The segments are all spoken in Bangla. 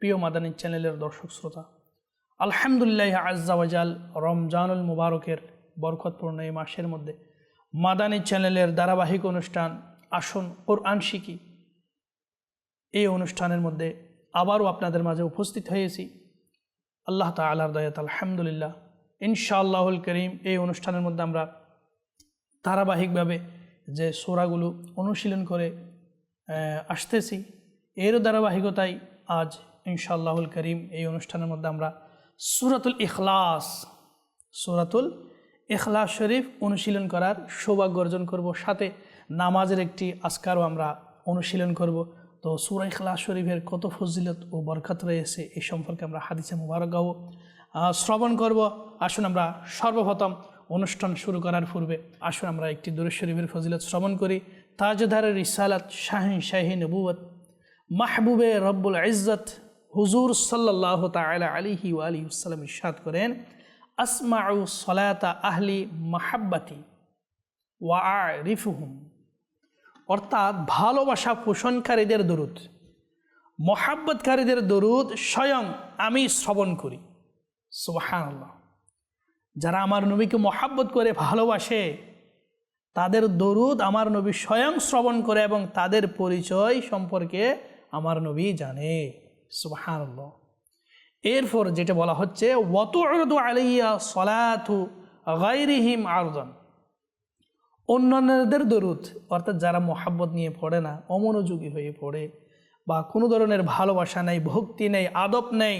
প্রিয় মাদানী চ্যানেলের দর্শক শ্রোতা, আলহামদুলিল্লাহ আজ্জাওয়াজাল রমজানুল মুবারকের বরকতপূর্ণ এই মাসের মধ্যে মাদানী চ্যানেলের ধারাবাহিক অনুষ্ঠান আসুন কোরআন শিখি। এই অনুষ্ঠানের মধ্যে আবারও আপনাদের মাঝে উপস্থিত হয়েছি। আল্লাহ তালার দয়াত আলহামদুলিল্লাহ। ইনশাআল্লাহুল করিম এই অনুষ্ঠানের মধ্যে আমরা ধারাবাহিকভাবে যে সোরাগুলো অনুশীলন করে আসতেছি এর ধারাবাহিকতায় আজ ইনশাআল্লাহুল করিম এই অনুষ্ঠানের মধ্যে আমরা সুরাতুল ইখলাস সুরাতুল ইখলাস শরীফ অনুশীলন করার সৌভাগ্য অর্জন করব। সাথে নামাজের একটি আজকারও আমরা অনুশীলন করব। তো সুরা ইখলাস শরীফের কত ফজিলত ও বরকত রয়েছে এই সম্পর্কে আমরা হাদিসে মুবারক আহ, শ্রবণ করব। আসুন আমরা সর্বপ্রথম অনুষ্ঠান শুরু করার পূর্বে আসুন আমরা একটি দুরুদ শরীফের ফজিলত শ্রবণ করি। তাজদারের রিসালাত শাহিন শাহী নবুয়ত মাহবুবে রব্বুল ইজ্জত হুজুর সাল্লাহ তালা আলিহি আলী সাল্লাম ইরশাদ করেন, আসমাউ সলাতা আহলি মাহাব্বাতি ওয়া রিফুহুম অর্থাৎ ভালোবাসা পোষণকারীদের দরুদ, মহাব্বতকারীদের দরুদ স্বয়ং আমি শ্রবণ করি। সুবাহান যারা আমার নবীকে মহাব্বত করে ভালোবাসে, তাদের দরুদ আমার নবী স্বয়ং শ্রবণ করে এবং তাদের পরিচয় সম্পর্কে আমার নবী জানে। সুবাহান এরপর যেটা বলা হচ্ছে ওয়াত আলাইয়া সলাথু গাইরিহিম অন্যান্যদের দরুদ, অর্থাৎ যারা মোহাব্বত নিয়ে পড়ে না, অমনোযোগী হয়ে পড়ে, বা কোনো ধরনের ভালোবাসা নেই, ভক্তি নেই, আদব নেই,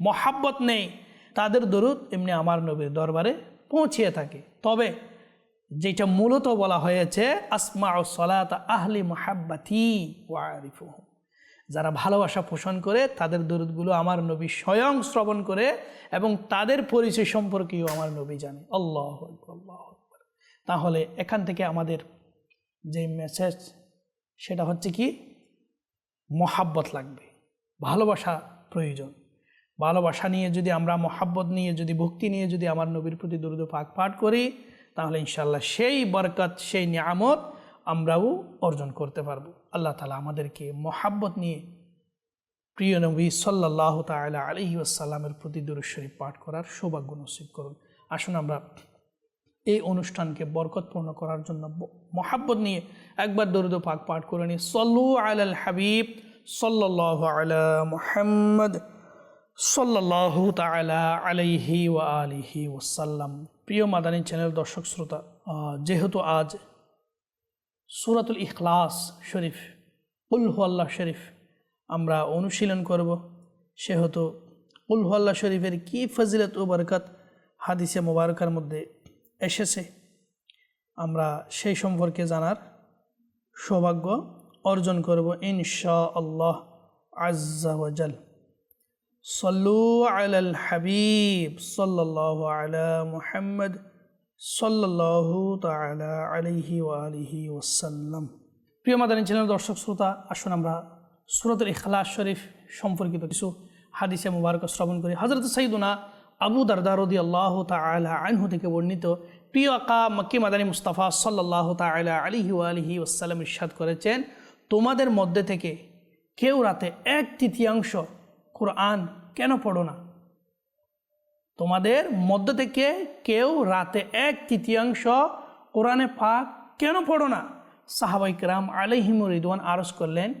মহাব্বত নেই, তাদের দরুদ এমনি আমার নবীর দরবারে পৌঁছিয়ে থাকে। তবে যেটা মূলত বলা হয়েছে আসমা ও সলাত আহলি মোহাব্বাতি ওয়ারিফুহম যারা ভালোবাসা পোষণ করে, তাদের দরুদগুলো আমার নবী স্বয়ং শ্রবণ করে এবং তাদের পরিচয় সম্পর্কেও আমার নবী জানে। আল্লাহ আল্লাহ তাহলে এখান থেকে আমাদের যে মেসেজ সেটা হচ্ছে কি? মহাব্বত লাগবে। ভালোবাসা প্রয়োজন। ভালোবাসা নিয়ে যদি আমরা, মহাব্বত নিয়ে যদি, ভক্তি নিয়ে যদি আমার নবীর প্রতি দুরুদ পাক পাঠ করি, তাহলে ইনশাল্লাহ সেই বরকত, সেই নিয়ামত আমরাও অর্জন করতে পারব। আল্লাহ তালা আমাদেরকে মহাব্বত নিয়ে প্রিয় নবী সাল্লাহ তালা আলহি আসাল্লামের প্রতি দুরুদ পাঠ করার সৌভাগ্য নসিব করুন। আসুন আমরা এই অনুষ্ঠানকে বরকতপূর্ণ করার জন্য মহাব্বত নিয়ে একবার দরুদ পাক পাঠ করে নিই। সল্লু আল হাবিব সাল্লাহ আলা মোহাম্মদ সাল্লাহ তালা আলাইহি ওয়া আলিহি ওসাল্লাম প্রিয় মাদানী চ্যানেল দর্শক শ্রোতা যেহেতু আজ সুরাতুল ইখলাস শরীফ উলহু আল্লাহ শরীফ আমরা অনুশীলন করব। সেহেতু উলহু আল্লাহ শরীফের কি ফজিলত ও বরকত হাদিসে মোবারকার মধ্যে এসেছে, আমরা সেই সম্পর্কে জানার সৌভাগ্য অর্জন করব ইনশা আল্লাহ আজ্জাওয়াজাল সল্লু আলাল হাবিব সাল্লাল্লাহু আলা মুহাম্মদ ওয়া আলিহি প্রিয় মাদানী চ্যানেল, দর্শক, শ্রোতা, আসুন আমরা সুরতুল ইখলাস শরীফ সম্পর্কিত কিছু হাদিসে মুবারক শ্রবণ করি। হজরত সঈদুনা আবু দারদারদি আল্লাহ তালা আনহু থেকে বর্ণিত প্রিয় আকা মক্কি মাদানী মুস্তাফা সাল্লাহ তালা আলিহি আলিহি ওসাল্লাম ইরশাদ করেছেন, তোমাদের মধ্যে থেকে কেউ রাতে এক তৃতীয়াংশ কোরআন কেন পড়ো না? তোমাদের মধ্য থেকে কেউ রাতে এক তৃতীয়াংশ কোরআনে পাক কেন পড়ো না? সাহাবাইকরাম আলহিমুর রিদওয়ান আরজ করলেন,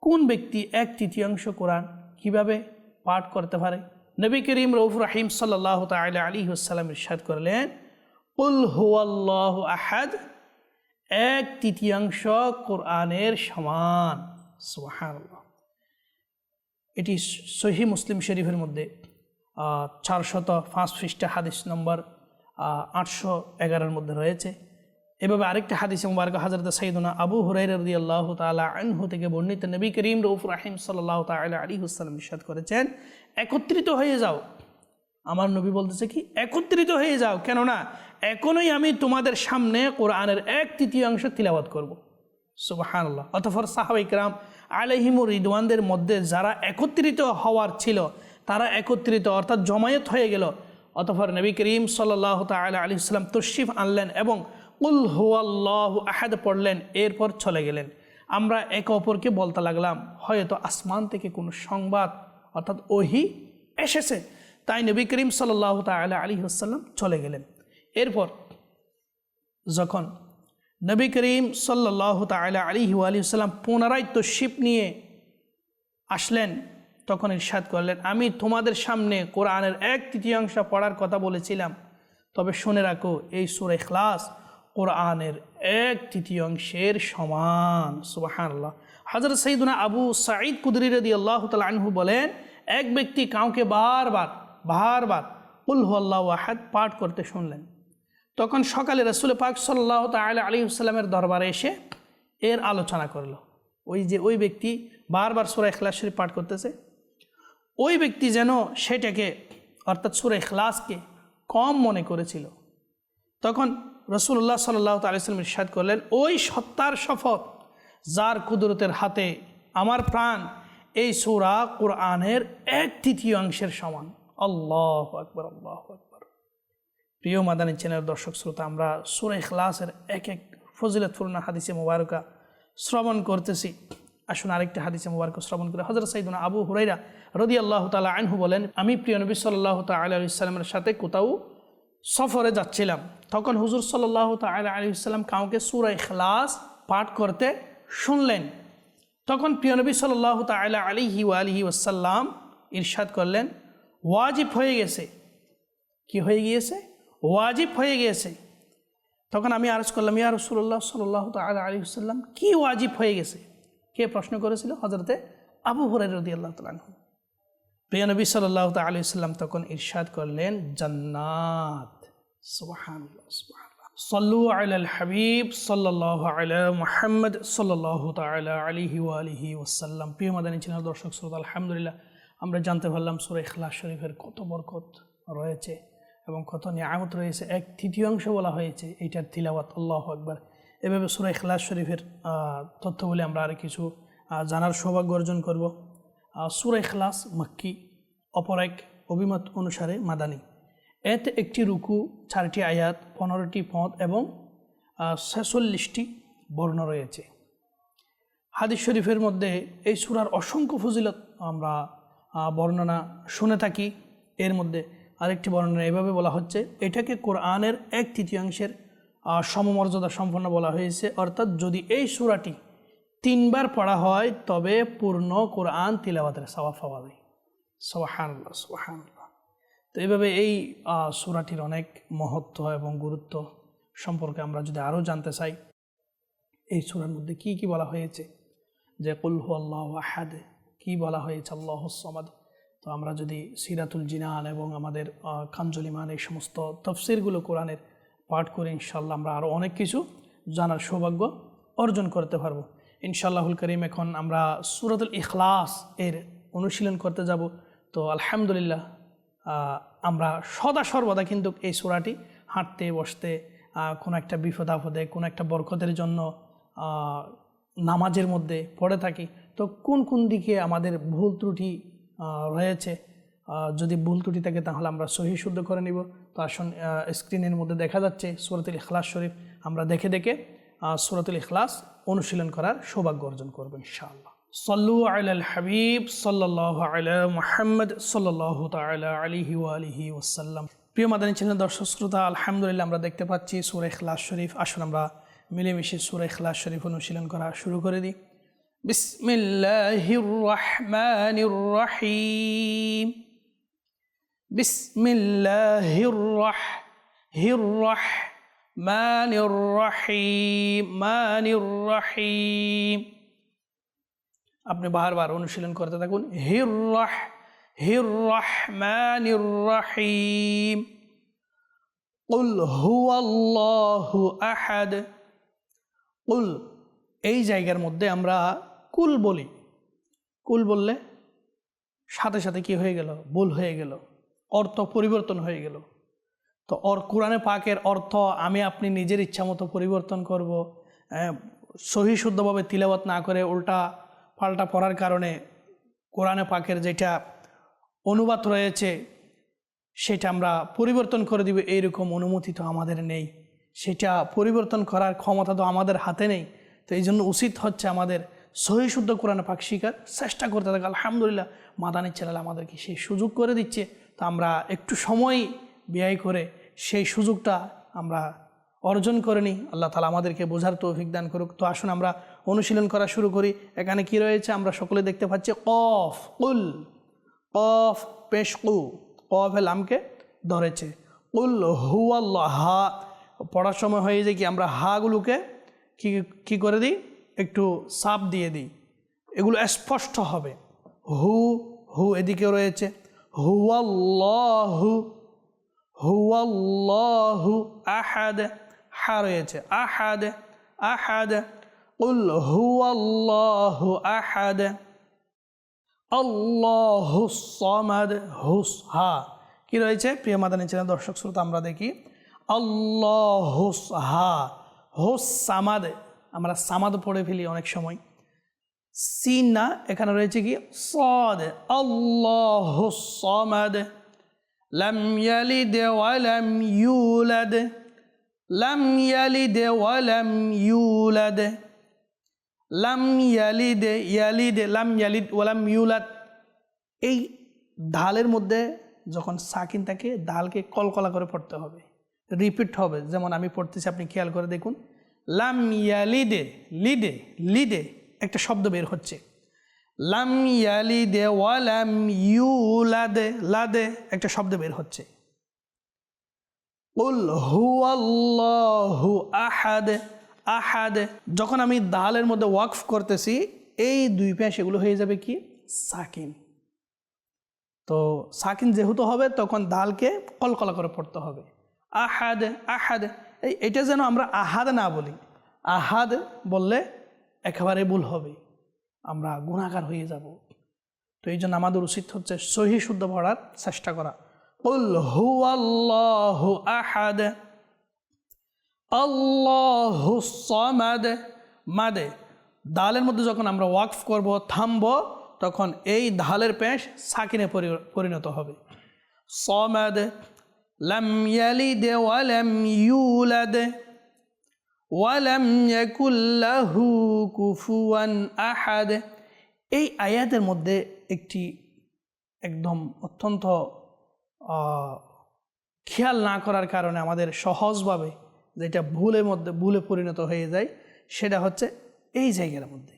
কোন ব্যক্তি এক তৃতীয়াংশ কোরআন কীভাবে পাঠ করতে পারে? নবী করিম রৌফ রাহিম সাল্লাহ তাল আলী হুসালাম ইরশাদ করলেন উল হুয়াল্লাহ আহাদ এক তৃতীয়াংশ কোরআনের সমান। সুবহানাল্লাহ। এটি সহি মুসলিম শরীফের মধ্যে চারশত পাঁচ পৃষ্ঠা হাদিস নম্বর আটশো এগারোর মধ্যে রয়েছে। এভাবে আরেকটা হাদিসে মুবারক হাজরত সাইদুনা আবু হুরাই রদি আল্লাহ তালা আনহু থেকে বর্ণিত নবী করিম রৌফ রাহিম সাল্লাহ তালা আলী হুসালাম ইসাদ করেছেন, একত্রিত হয়ে যাও। আমার নবী বলতেছে কি, একত্রিত হয়ে যাও, কেননা এখনই আমি তোমাদের সামনে কোরআনের এক তৃতীয়াংশ তিলাবাত করব। সুবাহান্লাহ অতফর সাহাবিকরাম আলহিমুর রিদওয়ানদের মধ্যে যারা একত্রিত হওয়ার ছিল তারা একত্রিত, অর্থাৎ জমায়েত হয়ে গেল। অতফর নবী করিম সাল্লাহ তালা আলী ইসলাম তশিফ আনলেন এবং উল হুয়াল্লাহ আহাদ পড়লেন, এরপর চলে গেলেন। আমরা একে অপরকে বলতে লাগলাম, হয়তো আসমান থেকে কোনো সংবাদ, অর্থাৎ ওহি এসেছে। তাই নবী করিম সাল্লাহ তালা আলী আসাল্লাম চলে গেলেন। এরপর যখন নবী করিম সাল্লাহ তালা আলী আলী সাল্লাম পুনরায় তশিপ নিয়ে আসলেন তখন ইরশাদ করলেন, আমি তোমাদের সামনে কোরআনের এক তৃতীয়াংশ পড়ার কথা বলেছিলাম। তবে শুনে রাখো, এই সুরে খ্লাস কোরআনের এক তৃতীয়াংশের সমান। সুবাহান্লাহ হজরত সঈদুনা আবু সাঈদ কুদরি রদি আল্লাহ আনহু বলেন, এক ব্যক্তি কাউকে বারবার বারবার উল্হু আল্লাহ ওয়াহাদ পাঠ করতে শুনলেন। তখন সকালে রসুল পাক সাল্লাহ তাল আলী আসসালামের দরবারে এসে এর আলোচনা করল। ওই যে ওই ব্যক্তি বারবার সুরা ইখলাস শরীফ পাঠ করতেছে ওই ব্যক্তি যেন সেটাকে, অর্থাৎ সুরা ইখলাসকে কম মনে করেছিল। তখন রসুল্লাহ সাল্লাহ তালিয়াল্লাম ইরশাদ করলেন, ওই সত্তার শপথ যার কুদরতের হাতে আমার প্রাণ, এই সুরা কোরআনের এক তৃতীয়াংশের সমান। আল্লাহ আকবর আল্লাহ আকবর। প্রিয় মাদানী চ্যানেল, দর্শক শ্রোতা, আমরা সুরা ইখলাসের এক এক ফজিলতফুল্না হাদিসে মুবারকা শ্রবণ করতেছি। আসুন আরেকটা হাদিসে মুবারক শ্রবণ করে। হজরত সাইদুনা আবু হুরাইরা রদি আল্লাহ তালা আনহু বলেন, আমি প্রিয় নবী সাল্লাহ তাল্লাহ ইসলামের সাথে কোথাও সফরে যাচ্ছিলাম। তখন হুজুর সাল্লাহ তাল ইসলাম কাউকে সুরা ইখলাস পাঠ করতে শুনলেন। তখন প্রিয়নবী সাল্লাহ তাল আলিহি আলহি ওসাল্লাম ইরশাদ করলেন, ওয়াজিব হয়ে গেছে। কি হয়ে গিয়েছে? ওয়াজিব হয়ে গিয়েছে তখন আমি আরজ করলাম, ইয়া রসুল্লাহ সাল্লাহ আলী সাল্লাম কী ওয়াজিব হয়ে গেছে? কে প্রশ্ন করেছিল? হজরতে আবু হরাই রদি আল্লাহ তালু প্রিয় নবী সাল্লাহ আলী তখন ইরশাদ করলেন, জান্নাত। সাল্লু হাবিব সাল্লাহ আলা মুহাম্মদ সাল্লাহ তালা আলিহি আলিহি ওয়াসাল্লাম। প্রিয় মাদানী চ্যানেল দর্শক, শ্রোতা, আলহামদুলিল্লাহ, আমরা জানতে পারলাম সুরে ইখলাস শরীফের কত বরকত রয়েছে এবং কত নিয়ামত রয়েছে। এক তৃতীয়াংশ বলা হয়েছে, এইটার তিলাওয়াত, আল্লাহ আকবার। এভাবে সুরা ইখলাস শরীফের তথ্যগুলি আমরা আর কিছু জানার সৌভাগ্য অর্জন করব। সুরা ইখলাস মাক্কি, অপর এক অভিমত অনুসারে মাদানি। এতে একটি রুকু, চারটি আয়াত, পনেরোটি পথ এবং ছেচল্লিশটি বর্ণ রয়েছে। হাদিস শরীফের মধ্যে এই সুরার অসংখ্য ফজিলত আমরা বর্ণনা শুনে থাকি। এর মধ্যে আরেকটি বর্ণনা এভাবে বলা হচ্ছে, এটাকে কোরআনের এক তৃতীয়াংশের সমমর্যাদা সম্পন্ন বলা হয়েছে। অর্থাৎ যদি এই সুরাটি তিনবার পড়া হয়, তবে পূর্ণ কোরআন তিলাবাতের সবাব পাওয়া যায়। সোহানুল্লাহ সোহানুল্লাহ তো এইভাবে এই সুরাটির অনেক মহত্ব এবং গুরুত্ব সম্পর্কে আমরা যদি আরও জানতে চাই, এই সুরার মধ্যে কি কি বলা হয়েছে? যে কুলহু আল্লাহ আহাদ, কি বলা হয়েছে? আল্লাহ সমাদ। তো আমরা যদি সিরাতুল জিনান এবং আমাদের কাঞ্জলিমান এই সমস্ত তফসিরগুলো কোরআনের পাঠ করে ইনশাল্লাহ আমরা আরও অনেক কিছু জানার সৌভাগ্য অর্জন করতে পারব। ইনশাল্লাহুল করিম, এখন আমরা সুরাতুল ইখলাস এর অনুশীলন করতে যাব। তো আলহামদুলিল্লাহ আমরা সদা সর্বদা কিন্তু এই সুরাটি হাঁটতে, বসতে কোনো একটা বিপদ আপদে, কোনো একটা বরকতের জন্য নামাজের মধ্যে পড়ে থাকি। তো কোন কোন দিকে আমাদের ভুল ত্রুটি রয়েছে যদি ভুল ত্রুটি থাকে তাহলে আমরা সহি শুদ্ধ করে নিব। তো আসুন স্ক্রিনের মধ্যে দেখা যাচ্ছে সুরতুল ইখলাস শরীফ। আমরা দেখে দেখে সুরতুল ইখলাস অনুশীলন করার সৌভাগ্য অর্জন করব ইনশাআল্লাহ। সল্লু আল হাবিব সাল্লাহ আলা মোহাম্মদ সাল্লাহ তালা আলিহি আলিহি ওসাল্লাম প্রিয় মাদানী ছিলেন দর্শক শ্রোতা, আলহামদুলিল্লাহ আমরা দেখতে পাচ্ছি সুরে খ্লাস শরীফ। আসুন আমরা মিলেমিশে সুরে খ্লাস শরীফ অনুশীলন করা শুরু করে দিই। বিসমিল্লাহির রহমানির রহিম। বিসমিল্লাহির রহির রহমানির রহিম, মানির রহিম। আপনি বারবার অনুশীলন করতে থাকুন, হির রহ, হির রহমানির রহিম। কুল হুয়াল্লাহু আহাদ। কুল, এই জায়গার মধ্যে আমরা কুল বলি। কুল বললে সাথে সাথে কি হয়ে গেল? ভুল হয়ে গেল। অর্থ পরিবর্তন হয়ে গেল। তো অর কোরআনে পাকের অর্থ আমি আপনি নিজের ইচ্ছা মতো পরিবর্তন করব সহি শুদ্ধভাবে তিলাবত না করে উল্টা পাল্টা পড়ার কারণে কোরআনে পাকের যেটা অনুবাদ রয়েছে সেটা আমরা পরিবর্তন করে দিব, এইরকম অনুমতি তো আমাদের নেই। সেটা পরিবর্তন করার ক্ষমতা তো আমাদের হাতে নেই। তো এই জন্য উচিত হচ্ছে আমাদের সহি শুদ্ধ কোরআনে পাক শিকার, চেষ্টা করতে থাকে। আলহামদুলিল্লাহ মাদানি চ্যানেল আমাদেরকে সেই সুযোগ করে দিচ্ছে। তো আমরা একটু সময় ব্যয় করে সেই সুযোগটা আমরা অর্জন করে নিই। আল্লাহ তালা আমাদেরকে বোঝার তৌফিক দান করুক। তো আসুন আমরা অনুশীলন করা শুরু করি। এখানে কি রয়েছে? আমরা সকলে দেখতে পাচ্ছি কফ, কুল। কফ পেশকু, কফ লামকে ধরেছে। উল হুয়াল্লাহ। হা পড়ার সময় হয়ে যায় কি, আমরা হাগুলোকে কি, কী করে দিই? একটু সাপ দিয়ে দিই। এগুলো স্পষ্ট হবে। হু হু এদিকে রয়েছে। হুয়াল্লাহু হুয়াল্লাহু আহাদ, হা রয়েছে, আহাদ আহাদ উল হুয়াল্লাহু আহাদ, আল্লাহু সামাদ হুস হা কি রয়েছে? প্রিয় মাদানী চ্যানেল, দর্শক শ্রোতা, আমরা দেখি, আল্লাহ হুস হা হোস সামাদ। আমরা সামাদ পড়ে ফেলি অনেক সময়। সিন না এখানে রয়েছে কি? সদ, আল্লাহ সামাদ, লাম ইয়ালিদ ওয়ালাম ইউলাদ, লাম ইয়ালিদ ওয়ালাম ইউলাদ, লাম ইয়ালিদ ইয়ালিদ, লাম ইয়ালিদ ওয়ালাম ইউলাদ। এই ঢালের মধ্যে যখন সাকিন থাকে ডালকে কলকলা করে পড়তে হবে। রিপিট হবে। যেমন আমি পড়তেছি, আপনি খেয়াল করে দেখুন। লাম ইয়ালিদে লিডে লিডে একটা শব্দ বের হচ্ছে। লাম ইয়ালিদে ওয়ালাম ইউ লাদে লাদে একটা শব্দ বের হচ্ছে। উল হু আল্লাহু আহাদ আহাদ। যখন আমি দালের মধ্যে ওয়াকফ করতেছি, এই দুই পেশ এগুলো হয়ে যাবে কি? সাকিন। তো সাকিন যেহেতু হবে, তখন দালকে কলকলা করে পড়তে হবে। আহাদ আহাদ। এই, এটা যেন আমরা আহাদ না বলি। আহাদ বললে একেবারে ভুল হবে। আমরা গুণাকার হয়ে যাব। তো এই জন্য আমাদের উচিত হচ্ছে সহি শুদ্ধ পড়ার চেষ্টা করা। সামাদ, মাদে। দালের মধ্যে যখন আমরা ওয়াকফ করব, থামবো, তখন এই ঢালের পেশ সাকিনে পরিণত হবে। সমাদ, লাম ইয়ালিদ ওয়ালাম ইউলাদ। ওয়ালাম ইয়াকুল্লাহু কুফুয়ান আহাদ। এই আয়াতের মধ্যে একটি একদম অত্যন্ত খেয়াল না করার কারণে আমাদের সহজভাবে যেটা ভুলের মধ্যে, ভুলে পরিণত হয়ে যায়, সেটা হচ্ছে এই জায়গার মধ্যে।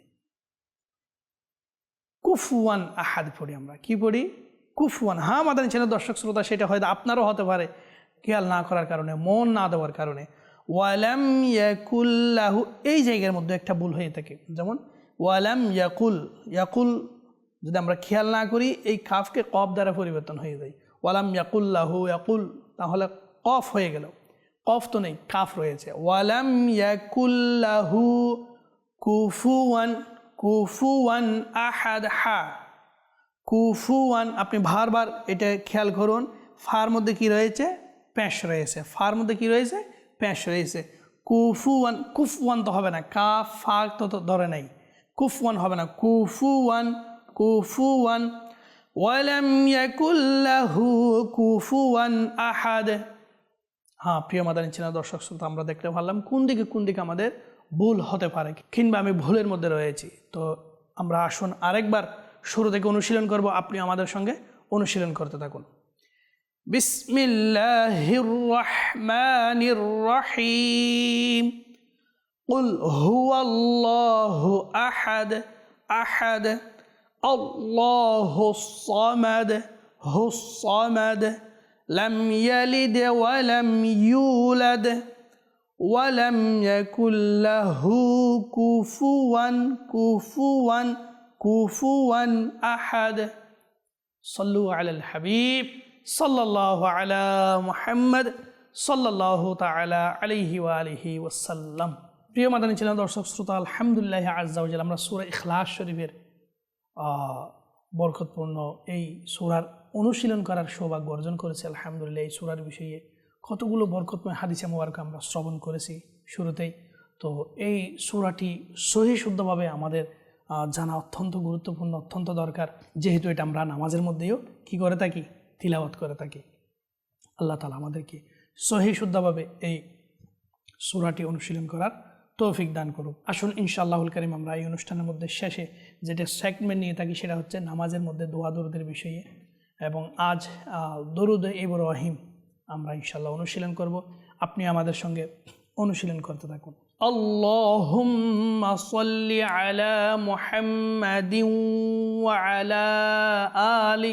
কুফুয়ান আহাদ পড়ি আমরা। কি পড়ি? কুফুয়ান। হ্যাঁ আমাদের ছেলে দর্শক শ্রোতা, সেটা হয়তো আপনারও হতে পারে। খেয়াল না করার কারণে, মন না দেওয়ার কারণে। ওয়ালাম ইয়াকুল্লাহু এই জায়গার মধ্যে একটা ভুল হয়ে থাকে। যেমন, ওয়ালাম ইয়াকুল ইয়াকুল যদি আমরা খেয়াল না করি, এই কাফকে কফ দ্বারা পরিবর্তন হয়ে যায়। ওয়ালাম ইয়াকুল্লাহু ইয়াকুল, তাহলে কফ হয়ে গেল। কফ তো নেই, কাফ রয়েছে। ওয়ালাম ইয়াকুল্লাহু কুফুয়ান কুফুয়ান আহাদ হা, কুফুয়ান, আপনি বারবার এটা খেয়াল করুন, ফার মধ্যে কি রয়েছে? প্যাঁশ রয়েছে। ফার মধ্যে কি রয়েছে? প্যাঁশ রয়েছে। কুফুয়ান কুফওয়ান তো হবে না। কা, ফা তো তো ধরে নাই। কুফওয়ান হবে না। কুফু ওয়ান কুফুয়ান কুফুয়ান। ওয়ালাম ইয়াকুল্লাহু কুফুয়ান আহাদ। হ্যাঁ প্রিয় মাদানী চিনা দর্শক শ্রোতা, আমরা দেখতে পারলাম কোন দিকে কোন দিকে আমাদের ভুল হতে পারে, কিংবা আমি ভুলের মধ্যে রয়েছি। তো আমরা আসুন আরেকবার শুরু থেকে অনুশীলন করব। আপনি আমাদের সঙ্গে অনুশীলন করতে থাকুন। بسم الله الرحمن الرحيم. قل هو الله أحد أحد. الله الصمد هو الصمد. لم يلد ولم يولد ولم يكن له كفوا كفوا كفوا أحد. صلوا على الحبيب. সাল্লাহ আলা মোহাম্মদ সাল্লাহ তালা আলিহি আলহি ওয়াসাল্লাম। প্রিয় মাদানী ছিলেন দর্শক, শ্রোতা, আলহামদুলিল্লাহ আজাউজাল আমরা সুরা ইখলাস শরীফের বরকতপূর্ণ এই সুরার অনুশীলন করার সৌভাগ্য অর্জন করেছে। আলহামদুলিল্লাহ, এই সুরার বিষয়ে কতগুলো বরকতময় হাদিসে মোবারক আমরা শ্রবণ করেছি শুরুতেই। তো এই সুরাটি সহি শুদ্ধভাবে আমাদের জানা অত্যন্ত গুরুত্বপূর্ণ, অত্যন্ত দরকার। যেহেতু এটা আমরা নামাজের মধ্যেও কি করে থাকি? তিলাওয়াত করে থাকি। আল্লাহ তালা আমাদেরকে সহি শুদ্ধভাবে এই সুরাটি অনুশীলন করার তৌফিক দান করুক। আসুন ইনশাআল্লাহুল করিম আমরা এই অনুষ্ঠানের মধ্যে শেষে যেটা সেগমেন্ট নিয়ে থাকি সেটা হচ্ছে নামাজের মধ্যে দোয়া দরুদের বিষয়ে এবং আজ দরুদ রহিম আমরা ইনশাল্লাহ অনুশীলন করব। আপনি আমাদের সঙ্গে অনুশীলন করতে থাকুন। আলা মুহাম্মাদিন ওয়া আলা আলি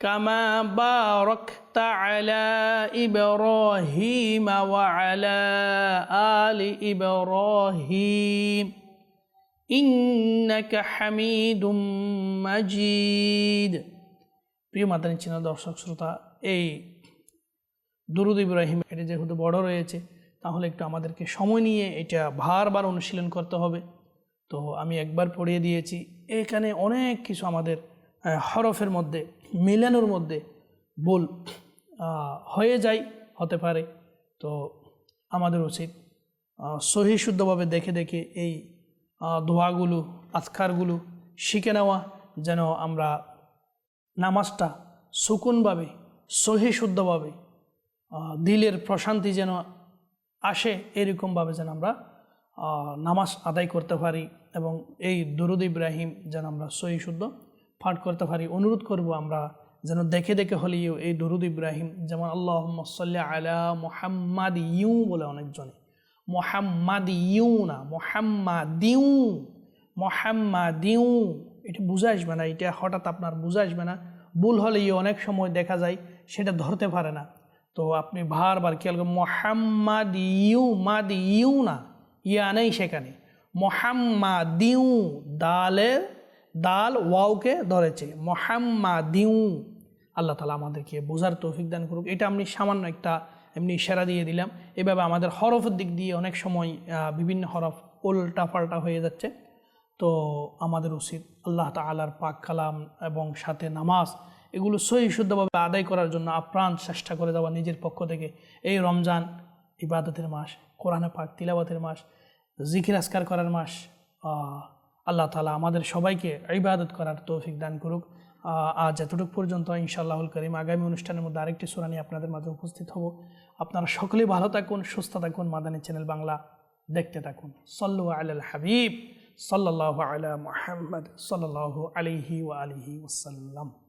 كما باركت على إبراهيم وعلى آل إبراهيم إنك حميد مجيد প্রিয় মাতানি চিনা দর্শক শ্রোতা এই দুরুদ ইব্রাহিম এটা যেহেতু বড় রয়েছে তাহলে একটু আমাদেরকে সময় নিয়ে এটা বারবার অনুশীলন করতে হবে তো আমি একবার পড়িয়ে দিয়েছি এখানে অনেক কিছু আমাদের আহ, হরফের মধ্যে মিলানোর মধ্যে ভুল হয়ে যায়, হতে পারে। তো আমাদের উচিত সহি শুদ্ধভাবে দেখে দেখে এই দোয়াগুলো, আজকারগুলো শিখে নেওয়া, যেন আমরা নামাজটা সুকুনভাবে, সহি শুদ্ধভাবে দিলের প্রশান্তি যেন আসে, এরকমভাবে যেন আমরা নামাজ আদায় করতে পারি এবং এই দরুদ ইব্রাহিম যেন আমরা সহি শুদ্ধ পাঠ করতে পারি, অনুরোধ করব আমরা যেন দেখে দেখে হলেও এই দরুদ ইব্রাহিম যেমন আল্লাহ সাল্লাহ আলা মোহাম্মাদ ইউ বলে অনেকজনে। মোহাম্মাদ ইউ না মোহাম্মাদিউ মোহাম্মাদিউ এটা বুঝে আসবে না, এটা হঠাৎ আপনার বুঝে আসবে না। ভুল হলেই অনেক সময় দেখা যায় সেটা ধরতে পারে না। তো আপনি বারবার খেয়াল করেন মোহাম্মাদ ইউ মাদ ইউ না ইয়া নেই সেখানে। মোহাম্মাদিউ দালের দাল ওয়াওকে ধরেছে। মোহাম্মাদিউ। আল্লাহ তালা আমাদেরকে বোঝার তৌফিক দান করুক। এটা আমি সামান্য একটা এমনি ইশারা দিয়ে দিলাম। এভাবে আমাদের হরফের দিক দিয়ে অনেক সময় বিভিন্ন হরফ উল্টা পাল্টা হয়ে যাচ্ছে। তো আমাদের উচিত আল্লাহ তালার পাক কালাম এবং সাথে নামাজ এগুলো সহি শুদ্ধভাবে আদায় করার জন্য আপ্রাণ চেষ্টা করে যাওয়া নিজের পক্ষ থেকে। এই রমজান ইবাদতের মাস, কোরআনে পাক তিলাবাতের মাস, জিকির আসকার করার মাস আল্লাহ তালা আমাদের সবাইকে ইবাদত করার তৌফিক দান করুক। আজ এতটুকু পর্যন্ত ইনশাআল্লাহুল করিম। আগামী অনুষ্ঠানের মধ্যে আরেকটি সুরা নিয়ে আপনাদের মাঝে উপস্থিত হব। আপনারা সকলে ভালো থাকুন, সুস্থ থাকুন, মাদানী চ্যানেল বাংলা দেখতে থাকুন। সল্লু আল হাবিব সাল্লাহ আলা মোহাম্মদ সাল্লাহ আলিহি ওয়া আলিহি ওসাল্লাম